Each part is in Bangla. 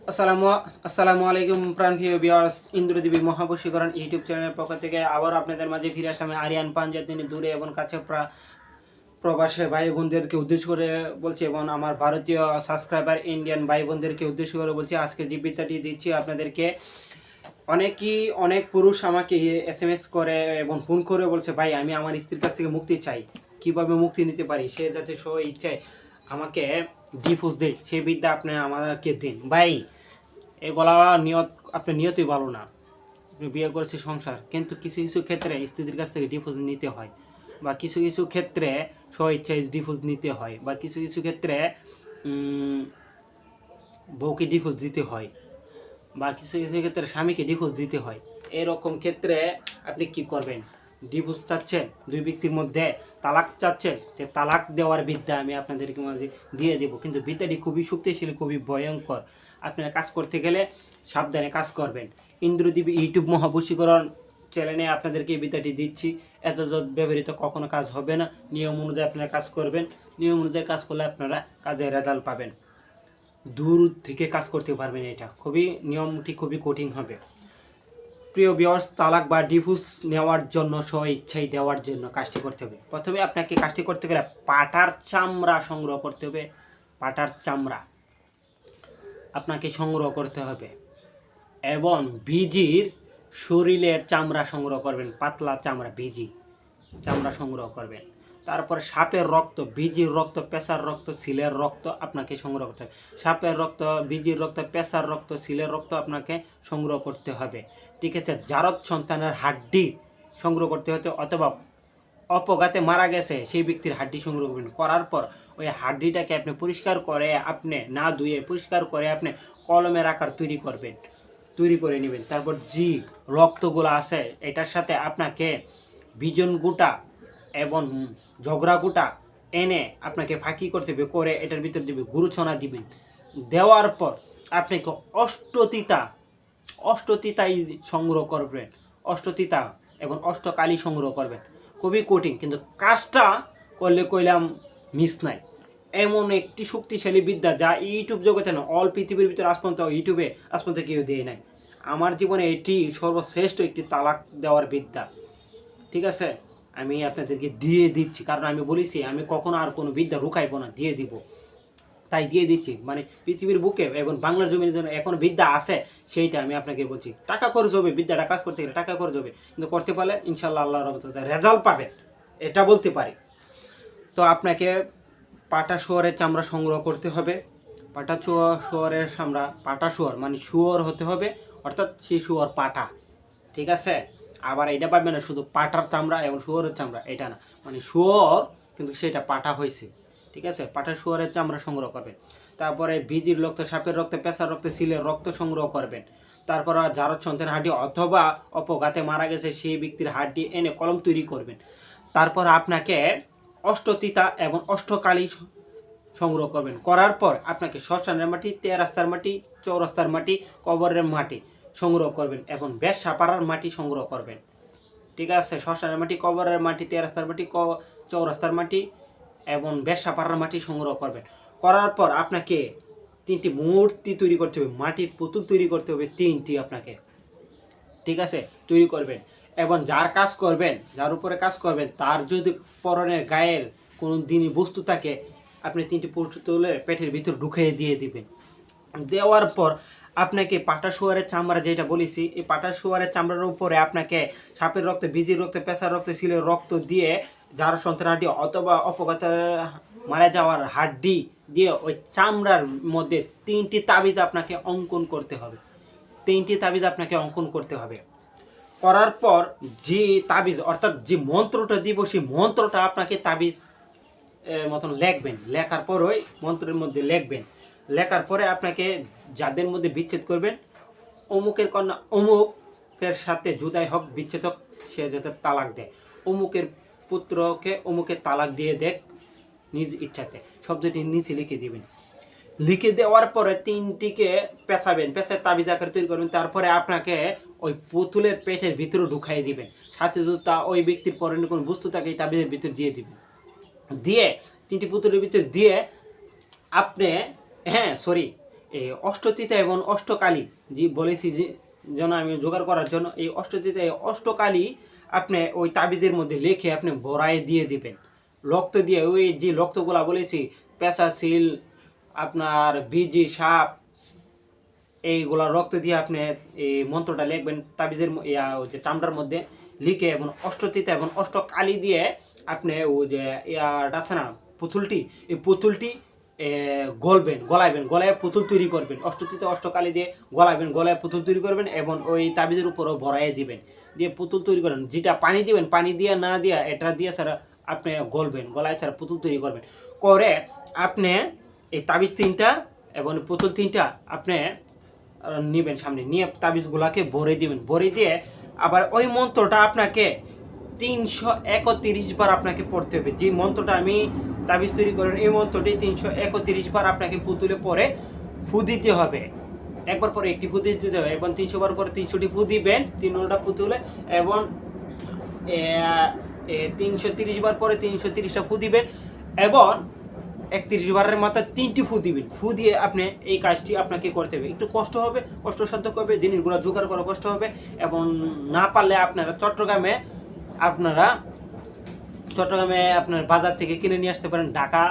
আসসালামু আসসালামু আলাইকুম প্রাণপ্রিয় বিয়ার্স ইন্দ্রদেবী মহাবশীকরণ ইউটিউব চ্যানেলের পক্ষ থেকে আবার আপনাদের মাঝে ফিরে আসলাম আরিয়ান পাঞ্জাব তিনি দূরে এবং কাছে প্রা- প্রবাসে ভাই বোনদেরকে উদ্দেশ্য করে বলছি এবং আমার ভারতীয় সাবস্ক্রাইবার ইন্ডিয়ান ভাই বোনদেরকে উদ্দেশ্য করে বলছি আজকে যে বিদ্যাটি দিচ্ছি আপনাদেরকে, অনেকই অনেক পুরুষ আমাকে এস এম এস করে এবং ফোন করে বলছে, ভাই, আমি আমার স্ত্রীর কাছ থেকে মুক্তি চাই। কীভাবে মুক্তি নিতে পারি? সে যাতে সো ইচ্ছায় আমাকে ডিফুজ দেয় সেই বিদ্যা আপনি আমাদেরকে দিন। ভাই এগুলা নিয়ত, আপনি নিয়তই ভালো না। আপনি বিয়ে করেছে সংসার, কিন্তু কিছু কিছু ক্ষেত্রে স্ত্রীদের কাছ থেকে ডিফুজ নিতে হয় বা কিছু কিছু ক্ষেত্রে স্ব ইচ্ছায় ডিফুজ নিতে হয় বা কিছু কিছু ক্ষেত্রে বউকে ডিফুজ দিতে হয় বা কিছু কিছু ক্ষেত্রে স্বামীকে ডিভোর্স দিতে হয়। এরকম ক্ষেত্রে আপনি কি করবেন? ডিভোর্স চাচ্ছেন, দুই ব্যক্তির মধ্যে তালাক চাচ্ছেন যে তালাক দেওয়ার বিদ্যা আমি আপনাদেরকে মাঝে দিয়ে দেবো। কিন্তু বিদ্যাটি খুবই শক্তিশালী, খুবই ভয়ঙ্কর। আপনারা কাজ করতে গেলে সাবধানে কাজ করবেন। ইন্দ্রদেবী ইউটিউব মহাবশীকরণ চ্যানেলে আপনাদেরকে এই বিদ্যাটি দিচ্ছি। এত ব্যবহৃত কখনো কাজ হবে না। নিয়ম অনুযায়ী আপনারা কাজ করবেন। নিয়ম অনুযায়ী কাজ করলে আপনারা কাজের রেজাল্ট পাবেন। দূর থেকে কাজ করতে পারবেন এটা। খুবই নিয়মটি খুবই কঠিন হবে। প্রিয় বিয়স তালাক বা ডিভোর্স নেওয়ার জন্য স্ব ইচ্ছাই দেওয়ার জন্য কাজটি করতে হবে। প্রথমে আপনাকে কাজটি করতে গেলে পাটার চামড়া সংগ্রহ করতে হবে। পাটার চামড়া আপনাকে সংগ্রহ করতে হবে এবং বিজির শরীরের চামড়া সংগ্রহ করবেন, পাতলা চামড়া, ভিজি চামড়া সংগ্রহ করবেন। তারপরে সাপের রক্ত বীজির রক্ত, পেশার রক্ত সিলের রক্ত আপনাকে সংগ্রহ করতে হবে। সাপের রক্ত বীজির রক্ত, পেশার রক্ত সিলের রক্ত আপনাকে সংগ্রহ করতে হবে। ঠিক আছে জারদ সন্তানের হাড্ডি সংগ্রহ করতে হতে অথবা অপঘাতে মারা গেছে, সেই ব্যক্তির হাড্ডি সংগ্রহ করবেন। করার পর ওই হাড্ডিটাকে আপনি পরিষ্কার করে আপনি, না ধুয়ে পরিষ্কার করে আপনি কলমের আকার তৈরি করবেন, তৈরি করে নেবেন। তারপর জি রক্তগুলো আছে, এটার সাথে আপনাকে বিজন গুটা এবং ঝগড়া গুটা এনে আপনাকে ফাঁকি করতে হবে, করে এটার ভিতর দিবে গুরুছনা দিবেন। দেওয়ার পর আপনাকে অষ্টতিতা অষ্টতিতাই সংগ্রহ করবেন, অষ্টতিতা এবং অষ্টকালী সংগ্রহ করবেন। খুবই কঠিন, কিন্তু কাজটা করলে কইলাম মিস নাই। এমন একটি শক্তিশালী বিদ্যা যা ইউটিউব জগতে না, অল পৃথিবীর ভিতরে আজ পর্যন্ত ইউটিউবে, আজ পর্যন্ত কেউ দেয় নাই। আমার জীবনে এটি সর্বশ্রেষ্ঠ একটি তালাক দেওয়ার বিদ্যা। ঠিক আছে? আমি আপনাদেরকে দিয়ে দিচ্ছি, কারণ আমি বলেছি, আমি কখনো আর কোনো বিদ্যা রুকাইব না, দিয়ে দিব। তাই দিয়ে দিচ্ছি। মানে পৃথিবীর বুকে এবং বাংলার জমির জন্য এখন বিদ্যা আছে, সেইটা আমি আপনাকে বলছি। টাকা খরচ হবে, বিদ্যাটা কাজ করতে গেলে টাকা খরচ হবে। কিন্তু করতে পারলে ইনশাল্লাহ আল্লাহ রহমত রেজাল্ট পাবেন। এটা বলতে পারি। তো আপনাকে পাটা শুয়ারের চামড়া সংগ্রহ করতে হবে। পাটা শুয়ারের চামড়া পাটা শুয়ার মানে শুয়োর হতে হবে, অর্থাৎ সেই শুয়োর পাটা। ঠিক আছে? আবার এটা পাবে না শুধু পাটার চামড়া এবং শুয়োরের চামড়া, এটা না। মানে শুয়োর, কিন্তু সেটা পাটা হয়েছে। ঠিক আছে? পাটা শুয়োরের চামড়া সংগ্রহ করবেন। তারপরে বীজির রক্ত, সাপের রক্ত, পেশার রক্ত, সিলের রক্ত সংগ্রহ করবেন। তারপর যার সন্তানের হাড্ডি অথবা অপঘাতে মারা গেছে সেই ব্যক্তির হাড্ডি এনে কলম তৈরি করবেন। তারপর আপনাকে অষ্টতিতা এবং অষ্টকালী সংগ্রহ করবেন। করার পর আপনাকে শ্মশানের মাটি, তেরাস্তার মাটি, চৌরাস্তার মাটি, কবরের মাটি সংগ্রহ করবেন এবং বেশ বেশাপাড়ার মাটি সংগ্রহ করবেন। ঠিক আছে? শ্মশানের মাটি, কবরের মাটি, তেরাস্তার মাটি চৌরাস্তার মাটি এবং বেশাপাড়ার মাটি সংগ্রহ করবেন। করার পর আপনাকে তিনটি মূর্তি তৈরি করতে হবে, মাটির পুতুল তৈরি করতে হবে, তিনটি আপনাকে। ঠিক আছে? তৈরি করবেন। এবং যার কাজ করবেন, যার উপরে কাজ করবেন, তার যদি পরনের গায়ের কোনো দিনই বস্তু থাকে, আপনি তিনটি পুতুলের পেটের ভিতর ঢুকিয়ে দিয়ে দিবেন। দেওয়ার পর আপনাকে পাটা শুয়ারের চামড়া যেটা বলেছি, এই পাটা শুয়ারের চামড়ার উপরে আপনাকে সাপের রক্ত বীজির রক্ত, পেশার রক্ত সিলের রক্ত দিয়ে যার সন্তান হাড্ডি অথবা অপঘাত মারা যাওয়ার হাড্ডি দিয়ে ওই চামড়ার মধ্যে তিনটি তাবিজ আপনাকে অঙ্কন করতে হবে। তিনটি তাবিজ আপনাকে অঙ্কন করতে হবে। করার পর যে তাবিজ, অর্থাৎ যে মন্ত্রটা দিব, সেই মন্ত্রটা আপনাকে তাবিজ মতন লিখবেন। লেখার পর ওই মন্ত্রের মধ্যে লিখবেন। লেখার পরে আপনাকে যাদের মধ্যে বিচ্ছেদ করবেন, অমুকের কন্যা, অমুকের সাথে জুদাই হোক, বিচ্ছেদ হোক, সে যাতে তালাক দেয়। অমুকের পুত্রকে অমুকের তালাক দিয়ে দেখ, নিজ ইচ্ছাতে। শব্দটি নিচে লিখে দিবেন। লিখে দেওয়ার পরে তিনটিকে পেঁচাবেন, পেঁচায় তাবিজ আকারে তৈরি করবেন, তারপরে আপনাকে ওই পুতুলের পেটের ভিতরে ঢুকাই দিবেন। সাথে যদি তা ওই ব্যক্তির পরনে কোনো বস্তু তাকে এই তাবিজের ভিতর দিয়ে দিবেন। দিয়ে তিনটি পুতুলের ভিতর দিয়ে আপনি হ্যাঁ সরি এই অষ্টতীতা এবং অষ্টকালী যে বলেছি যে, যেন আমি জোগাড় করার জন্য, এই অষ্টতীতা এই অষ্টকালী আপনি ওই তাবিজের মধ্যে লিখে আপনি ভরায় দিয়ে দিবেন। রক্ত দিয়ে ওই যে রক্তগুলা বলেছি, পেশা সিল আপনার বিজি সাপ, এইগুলা রক্ত দিয়ে আপনি এই মন্ত্রটা লিখবেন তাবিজের ইয়া যে চামড়ার মধ্যে লিখে এবং অষ্টতীতা এবং অষ্টকালী দিয়ে আপনি ওই যে ইয়াটা আছে না, পুতুলটি, এই পুতুলটি গলবেন, গলাইবেন, গলায় পুতুল তৈরি করবেন। অষ্টতীতে অষ্টকালী দিয়ে গলাইবেন, গলায় পুতুল তৈরি করবেন এবং ওই তাবিজের উপরও ভরাইয়ে দিবেন। দিয়ে পুতুল তৈরি করবেন যেটা পানি দিবেন, পানি দিয়ে না দিয়া, এটা দিয়ে স্যার আপনি গলবেন, গলায় স্যার পুতুল তৈরি করবেন। করে আপনি এই তাবিজ তিনটা এবং পুতুল তিনটা আপনি নিবেন সামনে। নিয়ে তাবিজগুলাকে ভরে দিবেন। ভরে দিয়ে আবার ওই মন্ত্রটা আপনাকে তিনশো একত্রিশ বার আপনাকে পড়তে হবে। যে মন্ত্রটা আমি তাবিজ তৈরি করেন। এই মন্ত্রটি তিনশো একত্রিশ বার আপনাকে পুতুলে পরে ফু দিতে হবে। একবার পরে একটি ফু দিতে হবে এবং তিনশো বার পরে তিনশোটি ফু দিবেন তিনটা পুতুলে এবং তিনশো তিরিশ বার পরে তিনশো তিরিশটা ফু দিবেন এবং একত্রিশ বারের মাথায় তিনটি ফু দিবেন। ফু দিয়ে আপনি এই কাজটি আপনাকে করতে হবে। একটু কষ্ট হবে কষ্টসাধ্য হবে জিনিসগুলো জোগাড় করা কষ্ট হবে এবং না পারলে আপনারা চট্টগ্রামে আপনারা চট্টগ্রামে আপনার বাজার থেকে কিনে নিয়ে আসতে পারেন, ঢাকা,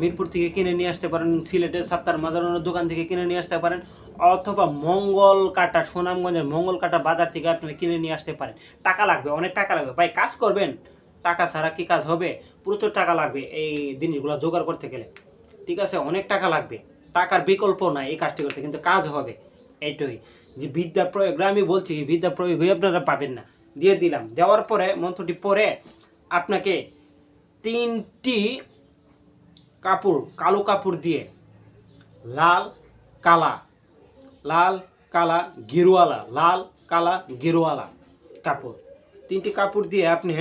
মিরপুর থেকে কিনে নিয়ে আসতে পারেন সিলেটের সাত্তার মাজারানোর দোকান থেকে কিনে নিয়ে আসতে পারেন, অথবা মঙ্গল কাটা, সুনামগঞ্জের মঙ্গল কাটা বাজার থেকে আপনারা কিনে নিয়ে আসতে পারেন। টাকা লাগবে, অনেক টাকা লাগবে। ভাই, কাজ করবেন, টাকা ছাড়া কি কাজ হবে? প্রচুর টাকা লাগবে এই জিনিসগুলো জোগাড় করতে গেলে। ঠিক আছে, অনেক টাকা লাগবে। টাকার বিকল্প নাই এই কাজটি করতে, কিন্তু কাজ হবে। এইটাই। যে বিদ্যা প্রয়োগ, আমি বলছি, বিদ্যা প্রয়োগ হয়ে আপনারা পাবেন না। দিয়ে দিলাম। দেওয়ার পরে, মন্ত্রটি পরে আপনাকে তিনটি কাপড়, কালো কাপড় দিয়ে লাল, কালা লাল, কালা, গেরুয়ালা, লাল, কালা, গেরুয়ালা কাপড়। তিনটি কাপড় দিয়ে আপনি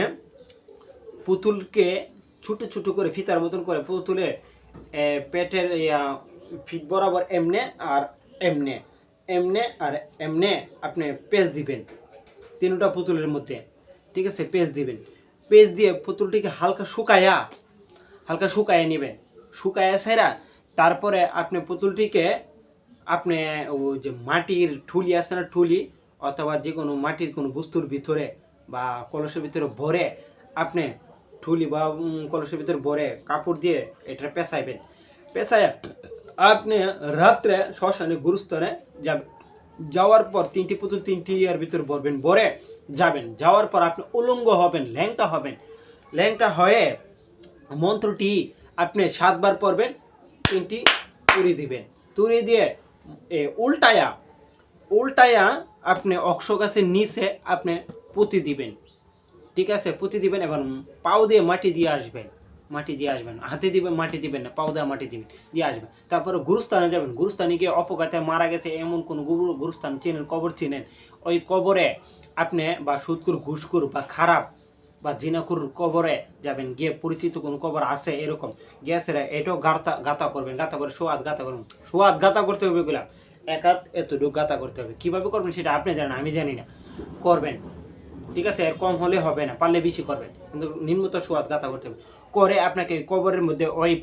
পুতুলকে ছোট ছোট করে, ফিতার মতন করে পুতুলের পেটের ফিট বরাবর এমনে আর এমনে এমনে আর এমনে আপনি পেজ দিবেন। তিনটা পুতুলের মধ্যে, ঠিক আছে? পেজ দিবেন। পেজ দিয়ে পুতুলটিকে হালকা শুকায়া, হালকা শুকায় নেবেন। শুকায়া সেরা তারপরে আপনি পুতুলটিকে আপনি ওই যে মাটির ঠুলি আছে না ঠুলি, অথবা যে কোনো মাটির কোনো বস্তুর ভিতরে বা কলসের ভিতরে ভরে আপনি ঠুলি বা কলসের ভিতরে ভরে কাপড় দিয়ে এটা পেঁচাইবেন। পেঁচায় আপনি রাত্রে শ্মশানে, গুরুস্থানে যাবেন। যাওয়ার পর তিনটি পুতুল তিনটি ইয়ার ভিতর ভরবেন ভরে যাবেন। যাওয়ার পর আপনি উলঙ্গ হবেন ল্যাংটা হবেন। ল্যাংটা হয়ে মন্ত্রটি আপনি সাতবার পড়বেন তিনটি তুড়ি দিবেন। তুড়ি দিয়ে এ, উল্টায়া উল্টায়া আপনি অক্ষ গাছের নিচে আপনি পুঁতি দিবেন। ঠিক আছে পুঁতি দিবেন এবং পাও দিয়ে মাটি দিয়ে আসবেন। মাটি দিয়ে আসবেন, হাতে দিবেন, মাটি দিবেন না, পাও দিয়ে মাটি দিবেন, দিয়ে আসবেন। তারপরে গুরুস্থানে যাবেন, গুরুস্থানে গিয়ে অপঘাতে মারা গেছে এমন কোন গুরু গুরুস্থান চেনেন, কবর চিনেন। ওই কবরে আপনি বা সুদকুর ঘুষকুর বা খারাপ বা জিনাকুর কবরে যাবেন, গিয়ে পরিচিত কোনো কবর আছে এরকম। গ্যাসের এটাও গাঁথা গাতা করবেন, গাঁথা করে সোয়াদ গাতা করবেন। সোয়াদ গাতা করতে হবে এগুলা এক হাত এতটুকু গাতা করতে হবে। কীভাবে করবেন সেটা আপনি জানেন, আমি জানি না। করবেন। ঠিক আছে, এর কম হলে হবে না, পারলে বেশি করবেন। কিন্তু নিম্নত সোয়াদ গাতা করতে হবে। করে আপনাকে কবরের মধ্যে ওই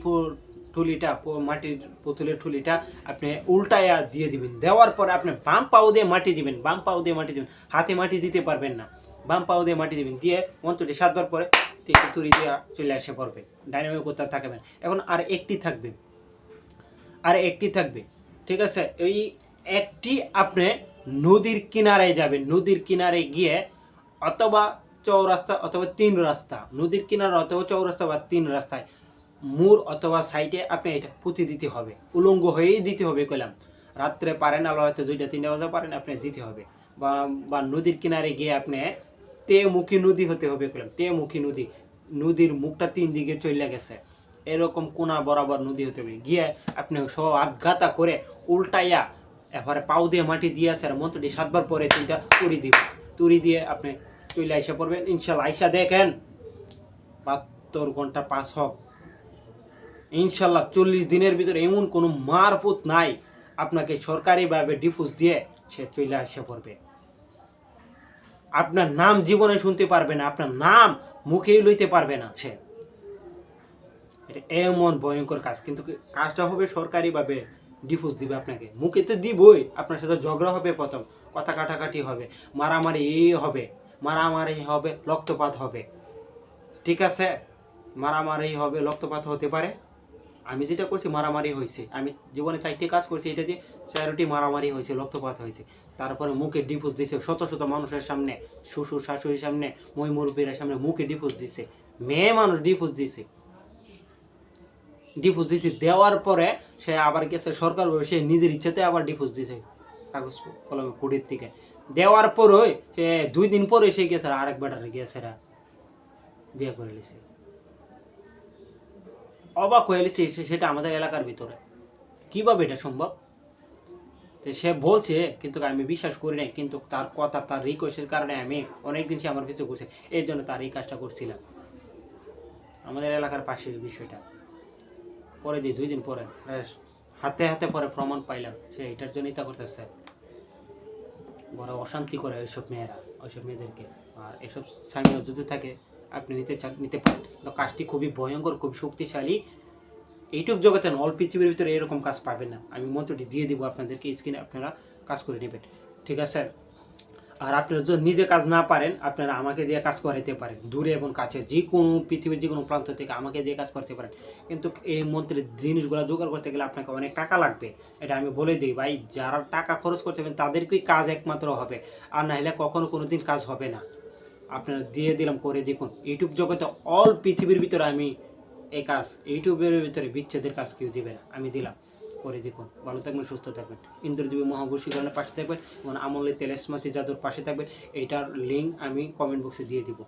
ঠুলিটা মাটির পুতুলের ঠুলিটা আপনি উল্টায়া দিয়ে দিবেন। দেওয়ার পর আপনি বাম পাও দিয়ে মাটি দিবেন, বাম পাও দিয়ে মাটি দিবেন। হাতে মাটি দিতে পারবেন না। বাম পাও দিয়ে মাটি দিবেন। দিয়ে মন্ত্রটি সাতবার পরে তিনটি তুড়ি দিয়ে চলে আসে পড়বে। ডাইনামিক কোথাও থাকবে না। এখন আর একটি থাকবে। আর একটি থাকবে। ঠিক আছে? এই একটি আপনি নদীর কিনারে যাবেন। নদীর কিনারে গিয়ে অথবা চৌরাস্তা অথবা তিন রাস্তা। নদীর কিনারে অথবা চৌরাস্তা বা তিন রাস্তায়। মুর অথবা সাইডে আপনি এটা পুঁতি দিতে হবে। উলঙ্গ হয়েই দিতে হবে কইলাম। রাত্রে পারেন আলো হয়তো দুইটা, তিনটা বাজা পারেন আপনি দিতে হবে। বা বা নদীর কিনারে গিয়ে আপনি তেমুখী নদী হতে হবে কইলাম। তেমুখী নদী। নদীর মুখটা তিন দিকে চলে গেছে। এরকম কোনা বরাবর নদী হতে হবে। গিয়ে আপনি সব আঘাতা করে উল্টাইয়া এবারে পাও দিয়ে মাটি দিয়ে আসে আর মন্ত্রটি সাতবার পরে তিনটা তুড়ি দিবেন। তুড়ি দিয়ে আপনি চলে আইসা পড়বেন। ইনশাল্লাহ আইসা দেখেন, বাহাত্তর ঘণ্টা পাস হোক। ইনশাল্লাহ চল্লিশ দিনের ভিতরে এমন কোনো মারপুত নাই আপনাকে সরকারিভাবে ডিফুজ দিয়ে সে চলে আসে পড়বে। আপনার নাম জীবনে শুনতে পারবে না, আপনার নাম মুখেই লইতে পারবে না সে। এটা এমন ভয়ঙ্কর কাজ, কিন্তু কাজটা হবে সরকারিভাবে ডিফুজ দিবে আপনাকে। মুখে তো দিবই, আপনার সাথে ঝগড়া হবে প্রথম, কথা কাটাকাটি হবে, মারামারি এই হবে। মারামারি হবে, রক্তপাত হবে। ঠিক আছে? মারামারি হবে, রক্তপাত হতে পারে। আমি যেটা করছি, মারামারি হয়েছে। আমি জীবনে চারটি কাজ করছি, এটা দিয়ে চারটি মারামারি হয়েছে, রক্তপাত হয়েছে। তারপরে মুখে ডিফুজ দিছে শত শত মানুষের সামনে, শ্বশুর শাশুড়ির সামনে মই মুরব্বীর সামনে মুখে ডিফুজ দিছে। মেয়ে মানুষ ডিফুজ দিছে। ডিফুজ দিছে, দেওয়ার পরে সে আবার গেছে সরকার সে নিজের ইচ্ছাতে আবার ডিফুজ দিছে। কাগজ, কলমে, কুড়ির থেকে। দেওয়ার পরে সে দুই দিন পরে সে গেছে আরেক বেটারে গেছে বিয়ে করে লিছে অবাক হয়ে সে- সেটা আমাদের এলাকার ভিতরে। কীভাবে এটা সম্ভব? তো সে বলছে, কিন্তু আমি বিশ্বাস করি নাই, কিন্তু তার কথা, তার রিকোয়েস্টের কারণে আমি অনেকদিন সে আমার পিছু করছে এই জন্য তার এই কাজটা করছিলাম। আমাদের এলাকার পাশে বিষয়টা। পরে দিয়ে দুই দিন পরে, হাতে হাতে পরে প্রমাণ পাইলাম, সে এটার জন্যই তা করতেছে। বড় অশান্তি করে ওইসব মেয়েরা, ওইসব মেয়েদেরকে। আর এসব স্বামীও যদি থাকে, আপনি নিতে চান, নিতে পারেন। তো কাজটি খুবই ভয়ঙ্কর খুব শক্তিশালী। ইউটিউব জগতে অল পৃথিবীর ভিতরে এরকম কাজ পাবেন না। আমি মন্ত্রটি দিয়ে দিব আপনাদেরকে, স্ক্রিনে আপনারা কাজ করে নেবেন। ঠিক আছে? আর আপনারা যদি নিজে কাজ না পারেন, আপনারা আমাকে দিয়ে কাজ করাইতে পারেন। দূরে এবং কাছে যে কোনো পৃথিবীর যে কোনো প্রান্ত থেকে আমাকে দিয়ে কাজ করতে পারেন। কিন্তু এই মন্ত্রের জিনিসগুলো জোগাড় করতে গেলে আপনাকে অনেক টাকা লাগবে। এটা আমি বলে দিই, ভাই, যারা টাকা খরচ করতে পারেন, তাদেরকেই কাজ একমাত্র হবে। আর না হলে কখনো কোনো দিন কাজ হবে না। আপনারা দিয়ে দিলাম, করে দেখুন। ইউটিউব জগতে অল পৃথিবীর ভিতরে আমি এই কাজ, ইউটিউবের ভিতরে বিচ্ছেদের কাজ কেউ দিবে না। আমি দিলাম। করে দেখুন। ভালো থাকবেন, সুস্থ থাকবেন। ইন্দ্রদেবী মহাবশীকরণের পাশে থাকবেন এবং আমলে তেলেসমাতি জাদুর পাশে থাকবেন। এইটার লিঙ্ক আমি কমেন্ট বক্সে দিয়ে দিব।